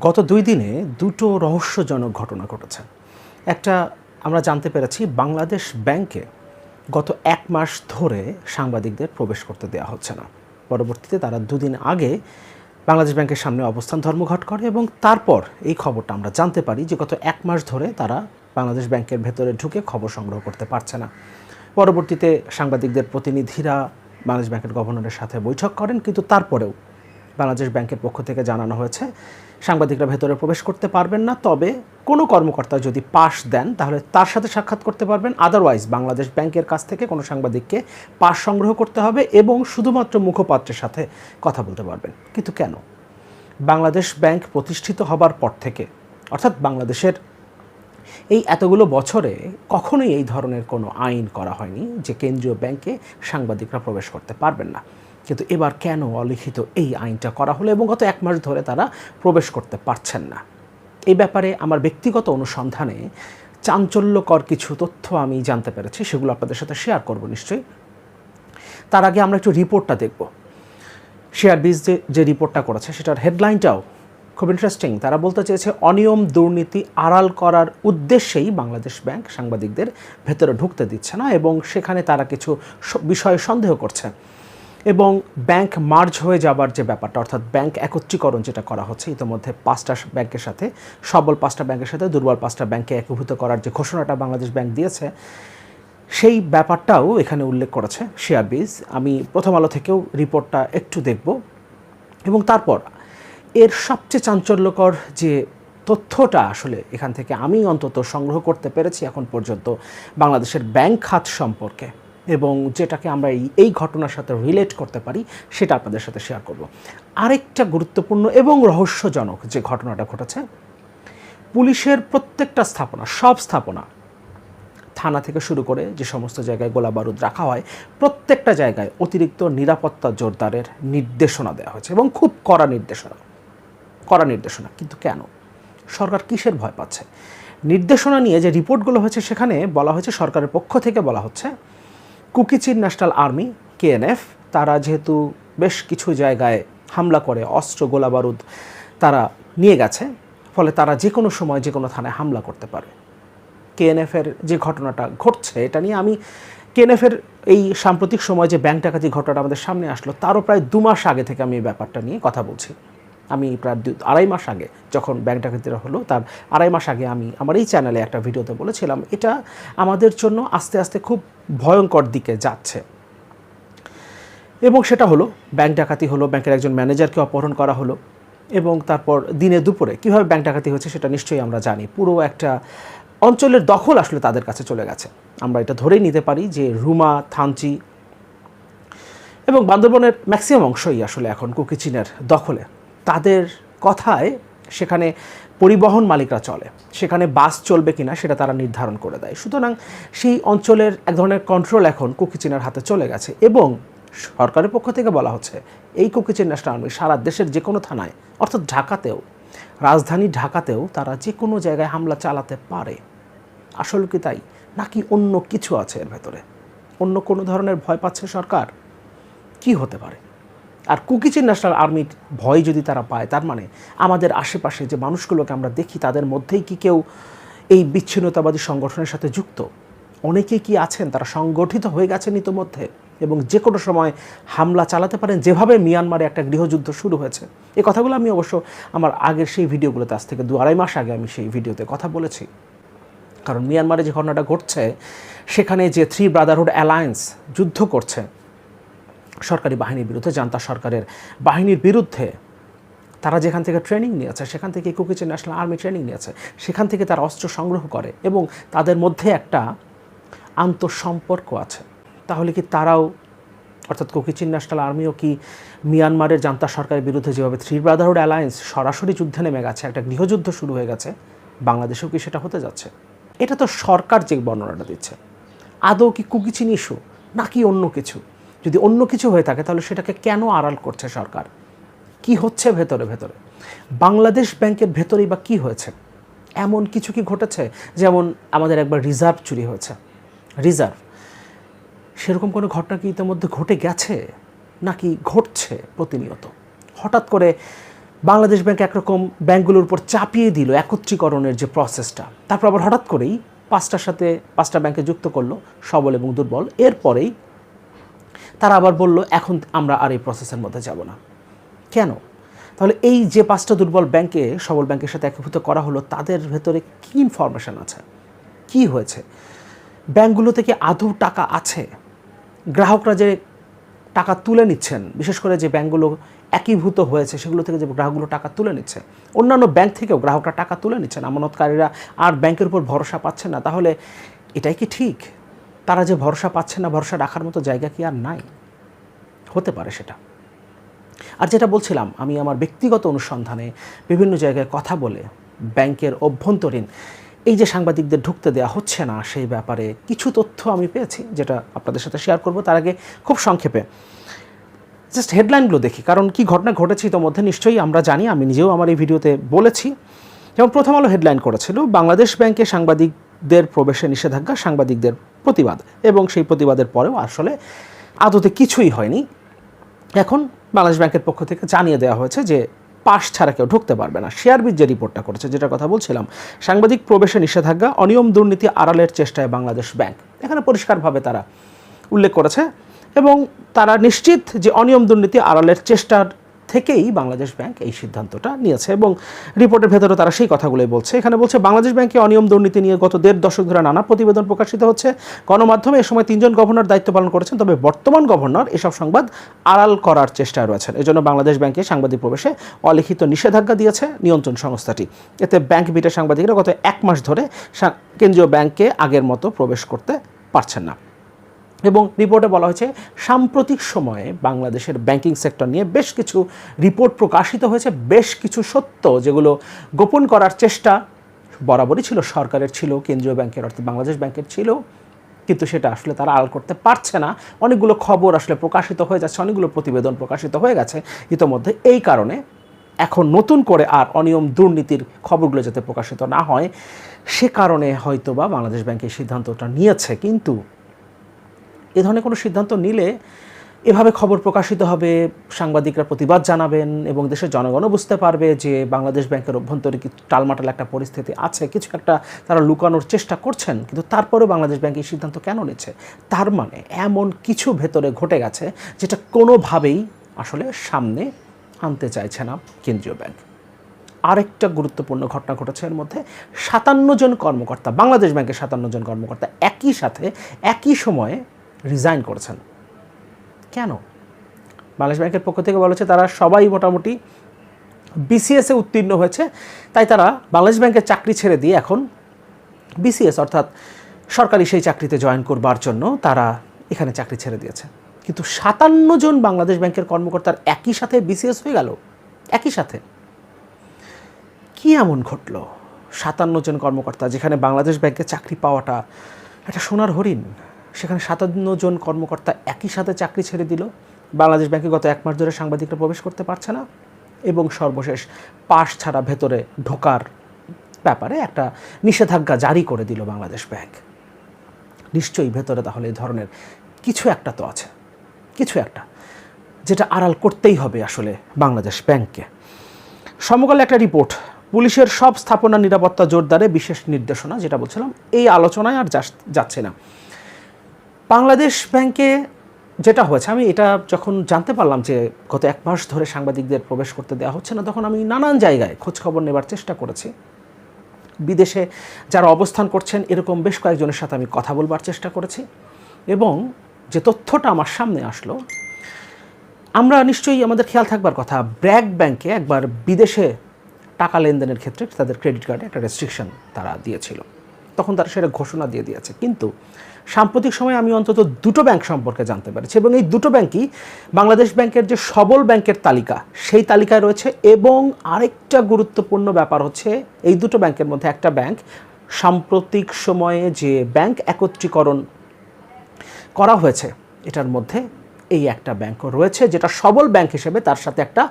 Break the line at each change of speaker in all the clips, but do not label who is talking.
গত দুই দিনে দুটো রহস্যজনক ঘটনা ঘটেছে। একটা আমরা জানতে পেরেছি বাংলাদেশ ব্যাংকে গত এক মাস ধরে সাংবাদিকদের প্রবেশ করতে দেওয়া হচ্ছে না। পরবর্তীতে তারা দুদিন আগে বাংলাদেশ ব্যাংকের সামনে অবস্থান, ধর্মঘট করে এবং তারপর এই খবরটা আমরা জানতে পারি যে গত এক মাস ধরে তারা বাংলাদেশ ব্যাংকের ভেতরে ঢুকে খবর সংগ্রহ করতে পারছে না। পরবর্তীতে সাংবাদিকদের প্রতিনিধিরা বাংলাদেশ ব্যাংকের গভর্নরের সাথে বৈঠক করেন, কিন্তু তারপরেও বাংলাদেশ ব্যাংকের পক্ষ থেকে জানানো হয়েছে, সাংবাদিকরা ভেতরে প্রবেশ করতে পারবেন না, তবে কোনো কর্মকর্তা যদি পাস দেন, তাহলে তার সাথে সাক্ষাৎ করতে পারবেন। আদারওয়াইজ বাংলাদেশ ব্যাংকের কাছ থেকে কোনো সাংবাদিককে পাস সংগ্রহ করতে হবে এবং শুধুমাত্র মুখপাত্রের সাথে কথা বলতে পারবেন। কিন্তু কেন? বাংলাদেশ ব্যাংক প্রতিষ্ঠিত হবার পর থেকে, অর্থাৎ বাংলাদেশের এই এতগুলো বছরে কখনোই এই ধরনের কোনো আইন করা হয়নি যে কেন্দ্রীয় ব্যাংকে সাংবাদিকরা প্রবেশ করতে পারবেন না। কিন্তু এবার কেন অলিখিত এই আইনটা করা হলো এবং গত এক মাস ধরে তারা প্রবেশ করতে পারছেন না? এই ব্যাপারে আমার ব্যক্তিগত অনুসন্ধানে চাঞ্চল্যকর কিছু তথ্য আমি জানতে পেরেছি, সেগুলো আপনাদের সাথে শেয়ার করব নিশ্চয়ই। তার আগে আমরা একটু রিপোর্টটা দেখব। শেয়ার বিজ যে যে রিপোর্টটা করেছে, সেটার হেডলাইনটাও খুব ইন্টারেস্টিং তারা বলতে চেয়েছে, অনিয়ম দুর্নীতি আড়াল করার উদ্দেশ্যেই বাংলাদেশ ব্যাংক সাংবাদিকদের ভেতরে ঢুকতে দিচ্ছে না এবং সেখানে তারা কিছু বিষয়ে সন্দেহ করছে। এবং ব্যাংক মার্জ হয়ে যাবার যে ব্যাপারটা, অর্থাৎ ব্যাংক একত্রীকরণ যেটা করা হচ্ছে, ইতিমধ্যে পাঁচটা ব্যাংকের সাথে, সবল পাঁচটা ব্যাংকের সাথে, দুর্বল পাঁচটা ব্যাংকে একীভূত করার যে ঘোষণাটা বাংলাদেশ ব্যাংক দিয়েছে, সেই ব্যাপারটাও এখানে উল্লেখ করেছে শেয়ার বিজ। আমি প্রথম আলো থেকেও রিপোর্টটা একটু দেখব। এবং তারপর, এর সবচেয়ে চাঞ্চল্যকর যে তথ্যটা আসলে এখান থেকে আমি অন্তত সংগ্রহ করতে পেরেছি এখন পর্যন্ত বাংলাদেশের ব্যাংক খাত সম্পর্কে। এবং যেটাকে আমরা এই এই ঘটনার সাথে রিলেট করতে পারি, সেটা আপনাদের সাথে শেয়ার করব। আরেকটা গুরুত্বপূর্ণ এবং রহস্যজনক যে ঘটনাটা ঘটেছে, পুলিশের প্রত্যেকটা স্থাপনা, সব স্থাপনা, থানা থেকে শুরু করে যে সমস্ত জায়গায় গোলা বারুদ রাখা হয়, প্রত্যেকটা জায়গায় অতিরিক্ত নিরাপত্তা জোরদারের নির্দেশনা দেওয়া হয়েছে এবং খুব কড়া নির্দেশনা কড়া নির্দেশনা। কিন্তু কেন? সরকার কিসের ভয় পাচ্ছে? নির্দেশনা নিয়ে যে রিপোর্টগুলো হয়েছে, সেখানে বলা হয়েছে, সরকারের পক্ষ থেকে বলা হচ্ছে কুকিচিন ন্যাশনাল আর্মি, কেএনএফ, তারা যেহেতু বেশ কিছু জায়গায় হামলা করে, অস্ত্র, গোলা বারুদ তারা নিয়ে গেছে, ফলে তারা যে কোনো সময় যে কোনো থানায় হামলা করতে পারে। কেএনএফের যে ঘটনাটা ঘটছে, এটা নিয়ে আমি কেএনএফের এই সাম্প্রতিক সময় যে ব্যাংক ডাকাতি ঘটনাটা আমাদের সামনে আসলো, তারও প্রায় দু মাস আগে থেকে আমি এই ব্যাপারটা নিয়ে কথা বলছি। আমি প্রায় আড়াই মাস আগে যখন ব্যাংক ডাকাতিটা হলো, তার আড়াই মাস আগে আমি আমার এই চ্যানেলে একটা ভিডিওতে বলেছিলাম, এটা আমাদের জন্য আস্তে আস্তে খুব ভয়ঙ্কর দিকে যাচ্ছে। এবং সেটা হলো, ব্যাংক ডাকাতি হলো, ব্যাংকের একজন ম্যানেজারকে অপহরণ করা হলো, এবং তারপর দিনে দুপুরে কীভাবে ব্যাংক ডাকাতি হয়েছে সেটা নিশ্চয়ই আমরা জানি। পুরো একটা অঞ্চলের দখল আসলে তাদের কাছে চলে গেছে। আমরা এটা ধরেই নিতে পারি যে রুমা, থানচি এবং বান্দরবনের ম্যাক্সিমাম অংশই আসলে এখন কুকিচিনের দখলে। তাদের কথায় সেখানে পরিবহন মালিকরা চলে। সেখানে বাস চলবে কিনা সেটা তারা নির্ধারণ করে দেয়। সুতরাং সেই অঞ্চলের এক ধরনের কন্ট্রোল এখন কুকিচিনের হাতে চলে গেছে এবং সরকারের পক্ষ থেকে বলা হচ্ছে, এই কুকিচিন ন্যাশনাল আর্মি সারা দেশের যে কোনো থানায়, অর্থাৎ ঢাকাতেও, রাজধানী ঢাকাতেও তারা যে কোনো জায়গায় হামলা চালাতে পারে। আসল কি তাই? নাকি অন্য কিছু আছে এর ভেতরে? অন্য কোনো ধরনের ভয় পাচ্ছে সরকার? কি হতে পারে? আর কুকিচিন ন্যাশনাল আর্মির ভয় যদি তারা পায়, তার মানে আমাদের আশেপাশে যে মানুষগুলোকে আমরা দেখি, তাদের মধ্যেই কি কেউ এই বিচ্ছিন্নতাবাদী সংগঠনের সাথে যুক্ত? অনেকেই কি আছেন? তারা সংগঠিত হয়ে গেছেন ইতোমধ্যে এবং যে কোনো সময় হামলা চালাতে পারেন। যেভাবে মিয়ানমারে একটা গৃহযুদ্ধ শুরু হয়েছে এই কথাগুলো আমি অবশ্য আমার আগের সেই ভিডিওগুলোতে, আজ থেকে দু আড়াই মাস আগে আমি সেই ভিডিওতে কথা বলেছি। কারণ মিয়ানমারে যে ঘটনাটা ঘটছে, সেখানে যে থ্রি ব্রাদারহুড অ্যালায়েন্স যুদ্ধ করছে সরকারি বাহিনীর বিরুদ্ধে জান্তা সরকারের বাহিনীর বিরুদ্ধে। তারা যেখান থেকে ট্রেনিং নিয়েছে, সেখান থেকে কুকিচের ন্যাশনাল আর্মি ট্রেনিং নিয়েছে, সেখান থেকে তারা অস্ত্র সংগ্রহ করে এবং তাদের মধ্যে একটা আন্তঃসম্পর্ক আছে। তাহলে কি তারাও, অর্থাৎ কুকিচিন ন্যাশনাল আর্মিও কি মিয়ানমারের জান্তা সরকারের বিরুদ্ধে যেভাবে থ্রি ব্রাদারহুড অ্যালায়েন্স সরাসরি যুদ্ধে নেমে গেছে, একটা গৃহযুদ্ধ শুরু হয়ে গেছে, বাংলাদেশেও কি সেটা হতে যাচ্ছে? এটা তো সরকার যে বর্ণনাটা দিচ্ছে। আদৌ কি কুকিচিন ইস্যু নাকি অন্য কিছু? যদি অন্য কিছু হয়ে থাকে, তাহলে সেটাকে কেন আড়াল করছে সরকার? কি হচ্ছে ভেতরে ভেতরে? বাংলাদেশ ব্যাংকের ভেতরেই বা কি হয়েছে? এমন কিছু কি ঘটেছে? যেমন আমাদের একবার রিজার্ভ চুরি হয়েছে। রিজার্ভ। সেরকম কোনো ঘটনা কি ইতিমধ্যে ঘটে গেছে? নাকি ঘটছে প্রতিনিয়ত? হঠাৎ করে বাংলাদেশ ব্যাংক একরকম ব্যাংকগুলোর উপর চাপিয়ে দিল একত্রীকরণের যে প্রসেসটা। তারপর আবার হঠাৎ করেই পাঁচটার সাথে পাঁচটা ব্যাংকে যুক্ত করল সবল এবং দুর্বল। এরপরেই তারা আবার বলল, এখন আমরা আর এই প্রসেসের মধ্যে যাব না। কেন? তাহলে এই যে পাঁচটা দুর্বল ব্যাংকে সবল ব্যাংকের সাথে একীভূত করা হলো, তাদের ভেতরে কী ইনফরমেশন আছে? কি হয়েছে? ব্যাংকগুলো থেকে আদৌ টাকা আছে? গ্রাহকরা যে টাকা তুলে নিচ্ছেন, বিশেষ করে যে ব্যাংকগুলো একীভূত হয়েছে, সেগুলো থেকে যে গ্রাহকগুলো টাকা তুলে নিচ্ছে, অন্যান্য ব্যাংক থেকেও গ্রাহকরা টাকা তুলে নিচ্ছেন। আমানতকারীরা আর ব্যাংকের উপর ভরসা পাচ্ছে না। তাহলে এটাই কি ঠিক? তারা যে ভরসা পাচ্ছে না, ভরসা রাখার মতো জায়গা কি আর নাই? হতে পারে সেটা। আর যেটা বলছিলাম, আমি আমার ব্যক্তিগত অনুসন্ধানে বিভিন্ন জায়গায় কথা বলে ব্যাংকের অভ্যন্তরীণ এই যে সাংবাদিকদের ঢুকতে দেওয়া হচ্ছে না, সেই ব্যাপারে কিছু তথ্য আমি পেয়েছি, যেটা আপনাদের সাথে শেয়ার করব তার আগে খুব সংক্ষেপে। জাস্ট হেডলাইনগুলো দেখি, কারণ কি ঘটনা ঘটেছে ইতোমধ্যে নিশ্চয়ই আমরা জানি, আমি নিজেও আমার এই ভিডিওতে বলেছি। যেমন প্রথম আলো হেডলাইন করেছিল, বাংলাদেশ ব্যাংকে সাংবাদিকদের প্রবেশে নিষেধাজ্ঞা, সাংবাদিকদের প্রতিবাদ। এবং সেই প্রতিবাদের পরেও আসলে আদতে কিছুই হয়নি। এখন বাংলাদেশ ব্যাংকের পক্ষ থেকে জানিয়ে দেওয়া হয়েছে যে পাশ ছাড়া কেউ ঢুকতে পারবে না। শেয়ারবিট যে রিপোর্টটা করেছে যেটা কথা বলছিলাম, সাংবাদিক প্রবেশে নিষেধাজ্ঞা, অনিয়ম দুর্নীতি আড়ালের চেষ্টায় বাংলাদেশ ব্যাংক। এখানে পরিষ্কারভাবে তারা উল্লেখ করেছে এবং তারা নিশ্চিত যে অনিয়ম দুর্নীতি আড়ালের চেষ্টার থেকেই বাংলাদেশ ব্যাংক এই সিদ্ধান্তটা নিয়েছে এবং রিপোর্টের ভেতরে তারা সেই কথাগুলোই বলছে। এখানে বলছে, বাংলাদেশ ব্যাংকে অনিয়ম দুর্নীতি নিয়ে গত দেড় দশক ধরে নানা প্রতিবেদন প্রকাশিত হচ্ছে। গণমাধ্যমে এ সময় তিনজন গভর্নর দায়িত্ব পালন করেছেন, তবে বর্তমান গভর্নর এসব সংবাদ আড়াল করার চেষ্টায় রয়েছেন। এজন্য বাংলাদেশ ব্যাংকে সাংবাদিক প্রবেশে অলিখিত নিষেধাজ্ঞা দিয়েছে নিয়ন্ত্রণ সংস্থাটি। এতে ব্যাংক বিটের সাংবাদিকরা গত এক মাস ধরে কেন্দ্রীয় ব্যাংকে আগের মতো প্রবেশ করতে পারছেন না। এবং রিপোর্টে বলা হয়েছে, সাম্প্রতিক সময়ে বাংলাদেশের ব্যাংকিং সেক্টর নিয়ে বেশ কিছু রিপোর্ট প্রকাশিত হয়েছে, বেশ কিছু সত্য যেগুলো গোপন করার চেষ্টা বরাবরই ছিল, সরকারের ছিল, কেন্দ্রীয় ব্যাংকের অর্থাৎ বাংলাদেশ ব্যাংকের ছিল, কিন্তু সেটা আসলে তারা আড়াল করতে পারছে না। অনেকগুলো খবর আসলে প্রকাশিত হয়ে যাচ্ছে, অনেকগুলো প্রতিবেদন প্রকাশিত হয়ে গেছে। ইতোমধ্যে এই কারণে এখন নতুন করে আর অনিয়ম দুর্নীতির খবরগুলো যাতে প্রকাশিত না হয়, সে কারণে হয়তোবা বাংলাদেশ ব্যাংক এই সিদ্ধান্তটা নিয়েছে। কিন্তু এ ধরনের কোনো সিদ্ধান্ত নিলে এভাবে খবর প্রকাশিত হবে, সাংবাদিকরা প্রতিবাদ জানাবেন এবং দেশের জনগণও বুঝতে পারবে যে বাংলাদেশ ব্যাংকের অভ্যন্তরে টালমাটাল একটা পরিস্থিতি আছে। কিছু একটা তারা লুকানোর চেষ্টা করছেন, কিন্তু তারপরেও বাংলাদেশ ব্যাংক এই সিদ্ধান্ত কেন নিচ্ছে? তার মানে এমন কিছু ভেতরে ঘটে গেছে যেটা কোনোভাবেই আসলে সামনে আনতে চাইছে না কেন্দ্রীয় ব্যাংক। আরেকটা গুরুত্বপূর্ণ ঘটনা ঘটেছে এর মধ্যে। সাতান্ন জন কর্মকর্তা, বাংলাদেশ ব্যাংকের সাতান্ন জন কর্মকর্তা একই সাথে একই সময়ে রিজাইন করেছেন। কেন? বাংলাদেশ ব্যাংকের পক্ষ থেকে বলা হচ্ছে, তারা সবাই মোটামুটি বিসিএসে উত্তীর্ণ হয়েছে। তাই তারা বাংলাদেশ ব্যাংকের চাকরি ছেড়ে দিয়ে এখন বিসিএস অর্থাৎ সরকারি সেই চাকরিতে জয়েন করবার জন্য তারা এখানে চাকরি ছেড়ে দিয়েছে। কিন্তু সাতান্ন জন বাংলাদেশ ব্যাংকের কর্মকর্তার একই সাথে বিসিএস হয়ে গেল? একই সাথে। কি এমন ঘটলো? সাতান্ন জন কর্মকর্তা, যেখানে বাংলাদেশ ব্যাংকে চাকরি পাওয়াটা একটা সোনার হরিণ। সেখানে সাতান্ন জন কর্মকর্তা একই সাথে চাকরি ছেড়ে দিল। বাংলাদেশ ব্যাংকে গত এক মাস ধরে সাংবাদিকরা প্রবেশ করতে পারছে না এবং সর্বশেষ পাশ ছাড়া ভেতরে ঢোকার ব্যাপারে একটা নিষেধাজ্ঞা জারি করে দিল বাংলাদেশ ব্যাংক। নিশ্চয়ই ভেতরে তাহলে এই ধরনের কিছু একটা তো আছে, কিছু একটা যেটা আড়াল করতেই হবে আসলে বাংলাদেশ ব্যাংককে। সমকালে একটা রিপোর্ট, পুলিশের সব স্থাপনা নিরাপত্তা জোরদারে বিশেষ নির্দেশনা, যেটা বলছিলাম, এই আলোচনায় আর যাচ্ছে না। বাংলাদেশ ব্যাংকে যেটা হয়েছে, আমি এটা যখন জানতে পারলাম যে গত এক মাস ধরে সাংবাদিকদের প্রবেশ করতে দেওয়া হচ্ছে না, তখন আমি নানান জায়গায় খোঁজখবর নেবার চেষ্টা করেছি। বিদেশে যারা অবস্থান করছেন, এরকম বেশ কয়েকজনের সাথে আমি কথা বলবার চেষ্টা করেছি এবং যে তথ্যটা আমার সামনে আসলো, আমরা নিশ্চয়ই আমাদের খেয়াল থাকবার কথা, ব্র্যাক ব্যাংকে একবার বিদেশে টাকা লেনদেনের ক্ষেত্রে তাদের ক্রেডিট কার্ডে একটা রেস্ট্রিকশন তারা দিয়েছিল। তখন তারা সেটা ঘোষণা দিয়ে দিয়েছে। কিন্তু সাম্প্রতিক সময়ে আমি অন্তত দুটো ব্যাংক সম্পর্কে জানতে পেরেছি এবং এই দুটো ব্যাংকই বাংলাদেশ ব্যাংকের যে সবল ব্যাংকের তালিকা, সেই তালিকায় রয়েছে এবং আরেকটা গুরুত্বপূর্ণ ব্যাপার হচ্ছে এই দুটো ব্যাংকের মধ্যে একটা ব্যাংক সাম্প্রতিক সময়ে যে ব্যাংক একত্রীকরণ করা হয়েছে, এটার মধ্যে এই একটা ব্যাংকও রয়েছে যেটা সবল ব্যাংক হিসেবে তার সাথে একটা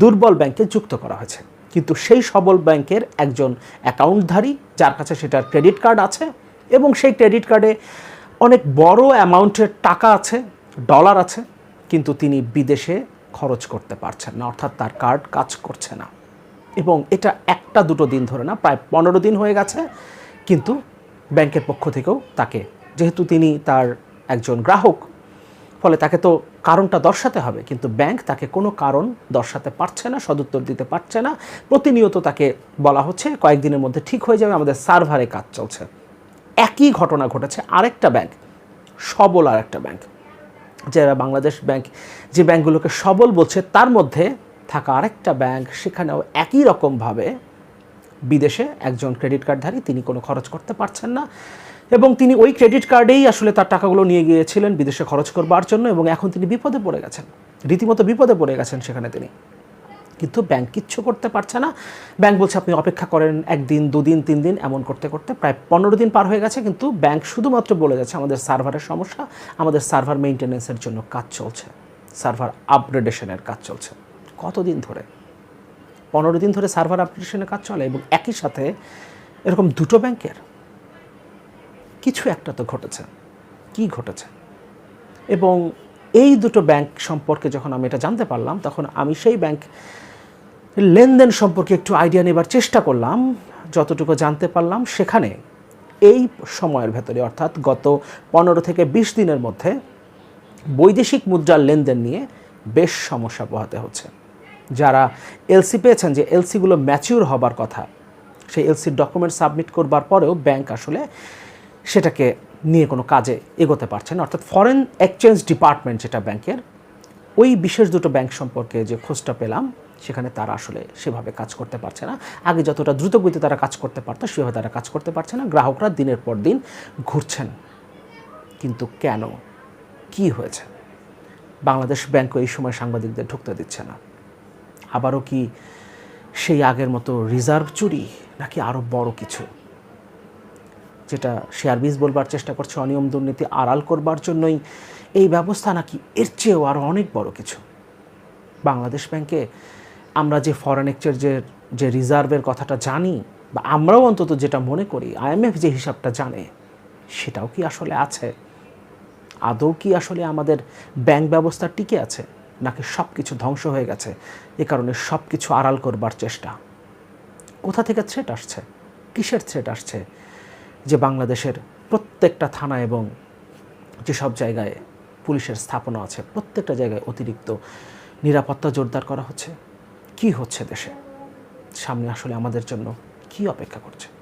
দুর্বল ব্যাংকে যুক্ত করা হয়েছে। কিন্তু সেই সবল ব্যাংকের একজন অ্যাকাউন্টধারী, যার কাছে সেটার ক্রেডিট কার্ড আছে এবং সেই ক্রেডিট কার্ডে অনেক বড় অ্যামাউন্টের টাকা আছে, ডলার আছে, কিন্তু তিনি বিদেশে খরচ করতে পারছেন না, অর্থাৎ তার কার্ড কাজ করছে না। এবং এটা একটা দুটো দিন ধরে না, প্রায় পনেরো দিন হয়ে গেছে, কিন্তু ব্যাংকের পক্ষ থেকেও তাকে, যেহেতু তিনি তার একজন গ্রাহক, ফলে তাকে তো কারণটা দর্শাতে হবে, কিন্তু ব্যাংক তাকে কোনো কারণ দর্শাতে পারছে না, সদুত্তর দিতে পারছে না। প্রতিনিয়ত তাকে বলা হচ্ছে, কয়েকদিনের মধ্যে ঠিক হয়ে যাবে, আমাদের সার্ভারে কাজ চলছে। একই ঘটনা ঘটেছে আরেকটা ব্যাংক সবল আর একটা ব্যাংক যারা বাংলাদেশ ব্যাংক যে ব্যাংকগুলোকে সবল বলছে তার মধ্যে থাকা আরেকটা ব্যাংক সেখানেও একই রকমভাবে বিদেশে একজন ক্রেডিট কার্ডধারী তিনি কোনো খরচ করতে পারছেন না এবং তিনি ওই ক্রেডিট কার্ডেই আসলে তার টাকাগুলো নিয়ে গিয়েছিলেন, বিদেশে খরচ করবার জন্য এবং এখন তিনি বিপদে পড়ে গেছেন, রীতিমতো বিপদে পড়ে গেছেন সেখানে তিনি। কিন্তু ব্যাংক কিচ্ছু করতে পারছে না। ব্যাংক বলছে, আপনি অপেক্ষা করেন একদিন, দুদিন, তিন দিন, এমন করতে করতে প্রায় পনেরো দিন পার হয়ে গেছে। কিন্তু ব্যাংক শুধুমাত্র বলে যাচ্ছে, আমাদের সার্ভারের সমস্যা, আমাদের সার্ভার মেনটেন্যান্সের জন্য কাজ চলছে, সার্ভার আপগ্রেডেশনের কাজ চলছে। কতদিন ধরে? পনেরো দিন ধরে সার্ভার আপগ্রেডেশনের কাজ চলে এবং একই সাথে এরকম দুটো ব্যাংকের কিছু একটা তো ঘটেছে। কি ঘটেছে? এবং এই দুটো ব্যাংক সম্পর্কে যখন আমি এটা জানতে পারলাম, তখন আমি সেই ব্যাংক লেনদেন সম্পর্কে একটু আইডিয়া নেবার চেষ্টা করলাম, যতটুকু জানতে পারলাম সেখানে এই সময়ের ভেতরে, অর্থাৎ গত পনেরো থেকে বিশ দিনের মধ্যে বৈদেশিক মুদ্রার লেনদেন নিয়ে বেশ সমস্যা পোহাতে হচ্ছে। যারা এলসি পেয়েছেন, যে এলসিগুলো ম্যাচিউর হবার কথা, সেই এলসির ডকুমেন্ট সাবমিট করবার পরেও ব্যাংক আসলে সেটাকে নিয়ে কোনো কাজে এগোতে পারছে না। অর্থাৎ ফরেন এক্সচেঞ্জ ডিপার্টমেন্ট যেটা ব্যাংকের ওই বিশেষ দুটো ব্যাংক সম্পর্কে যে খোঁজটা পেলাম সেখানে তারা আসলে সেভাবে কাজ করতে পারছে না। আগে যতটা দ্রুত গতিতে তারা কাজ করতে পারতো, সেভাবে তারা কাজ করতে পারছে না। গ্রাহকরা দিনের পর দিন ঘুরছেন। কিন্তু কেন? কি হয়েছে? বাংলাদেশ ব্যাংকও এই সময় সাংবাদিকদের ঢুকতে দিচ্ছে না। আবারও কি সেই আগের মতো রিজার্ভ চুরি, নাকি আরও বড় কিছু? যেটা শেয়ারবিজ বলবার চেষ্টা করছে, অনিয়ম দুর্নীতি আড়াল করবার জন্যই। এই ব্যবস্থা নাকি এর চেয়েও আরও অনেক বড় কিছু। বাংলাদেশ ব্যাংকে আমরা যে ফরেন এক্সচেঞ্জের যে রিজার্ভের কথাটা জানি, বা আমরাও অন্তত যেটা মনে করি আইএমএফ যে হিসাবটা জানে, সেটাও কি আসলে আছে? আদৌ কি আসলে আমাদের ব্যাংক ব্যবস্থা টিকে আছে, নাকি সব কিছু ধ্বংস হয়ে গেছে? এ কারণে সব কিছু আড়াল করবার চেষ্টা। কোথা থেকে থ্রেট আসছে? কিসের থ্রেট আসছে? যে বাংলাদেশের প্রত্যেকটা থানা এবং যেসব জায়গায় পুলিশের স্থাপনা আছে, প্রত্যেকটা জায়গায় অতিরিক্ত নিরাপত্তা জোরদার করা হচ্ছে। কি হচ্ছে দেশে? সামনে আসলে আমাদের জন্য কি অপেক্ষা করছে?